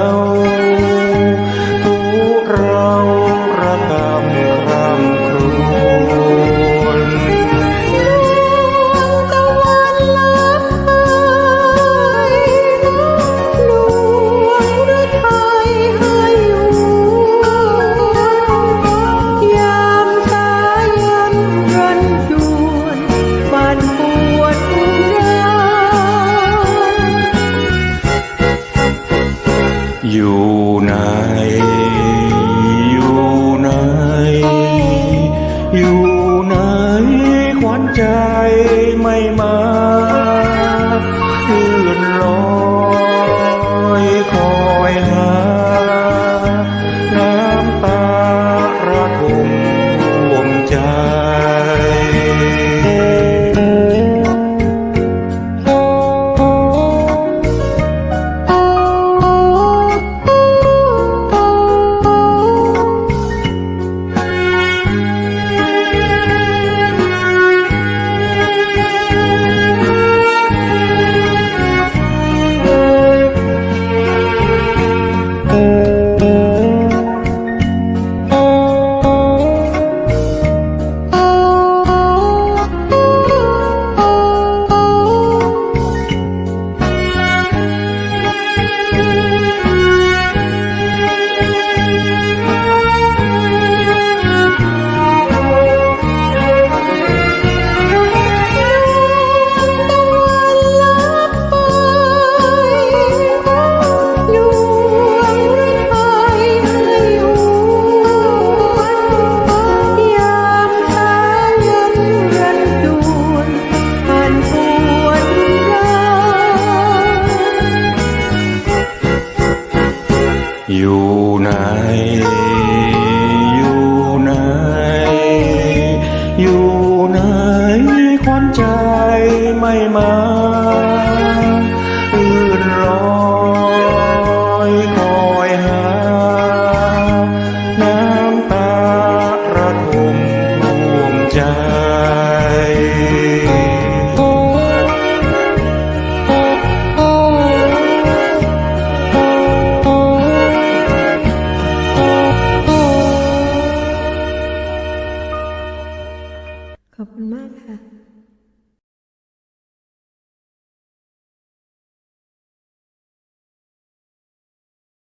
não. อยู่ไหนอยู่ไหนอยู่ไหนขวัญใจ